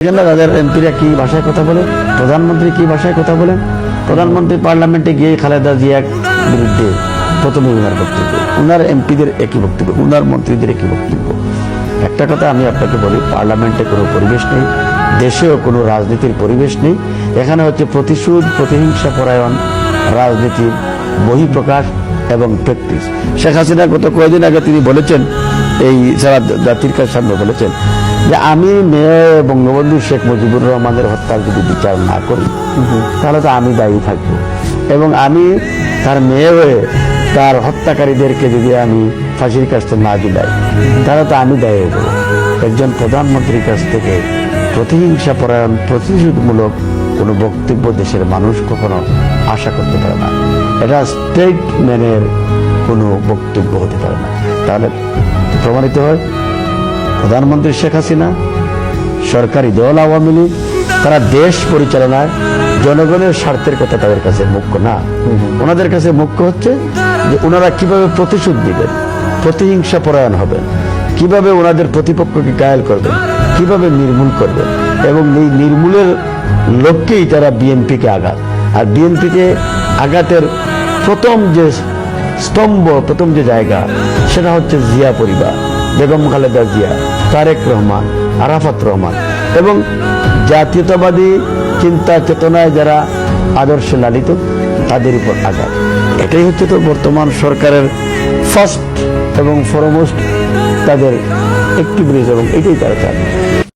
তাদের এমপিরা কি ভাষায় কথা বলে? প্রধানমন্ত্রী কি ভাষায় কথা বলেন প্রধানমন্ত্রী পার্লামেন্টে গিয়ে খালেদা জিয়ার বিরুদ্ধে প্রথমে উনার বক্তব্য উনার এমপিদের একই বক্তব্য, উনার মন্ত্রীদের একই বক্তব্য। একটা কথা আমি আপনাকে বলি, পার্লামেন্টে কোনো পরিবেশ নেই, দেশেও কোনো রাজনীতির পরিবেশ নেই। এখানে হচ্ছে প্রতিশোধ, প্রতিহিংসা পরায়ণ রাজনীতির বহিঃপ্রকাশ এবং প্র্যাকটিস। শেখ হাসিনা গত কয়েকদিন আগে তিনি বলেছেন, এই সারা জাতির সামনে বলেছেন যে আমি বঙ্গবন্ধু শেখ মুজিবুর রহমানের হত্যার যদি বিচার না করি, তাহলে তো আমি দায়ী থাকব। এবং আমি তার মেয়ে হয়ে তার হত্যাকারীদেরকে যদি আমি ফাঁসির কাছ না দিলাই, তাহলে তো আমি দায়ী যাব একজন প্রধানমন্ত্রীর কাছ থেকে প্রতিহিংসা পরায়ণ, প্রতিশোধমূলক কোনো বক্তব্য দেশের মানুষ কখনো আশা করতে পারে না। এটা স্টেটম্যানের কোনো বক্তব্য হতে পারে না। তাহলে প্রমাণিত হয় প্রধানমন্ত্রী শেখ হাসিনা, সরকারি দল আওয়ামী লীগ, তারা দেশ পরিচালনায় জনগণের স্বার্থের কথা তাদের কাছে মুখ্য না। ওনাদের কাছে মুখ্য হচ্ছে যে ওনারা কীভাবে প্রতিশোধ দিবেন, প্রতিহিংসা পরায়ণ হবেন, কীভাবে ওনাদের প্রতিপক্ষকে গায়েল করবেন, কীভাবে নির্মূল করবেন, এবং এই নির্মূলের লক্ষ্যেই তারা বিএনপিকে আঘাত। আর বিএনপিকে আঘাতের প্রথম যে স্তম্ভ, প্রথম যে জায়গা, সেটা হচ্ছে জিয়া পরিবার। বেগম খালেদা জিয়া, তারেক রহমান, আরাফাত রহমান এবং জাতীয়তাবাদী চিন্তা চেতনায় যারা আদর্শ লালিত, তাদের উপর আঘাত। এটাই হচ্ছে তো বর্তমান সরকারের ফার্স্ট এবং ফরমোস্ট তাদের অ্যাক্টিভিটিস এবং এটাই তারা চায়।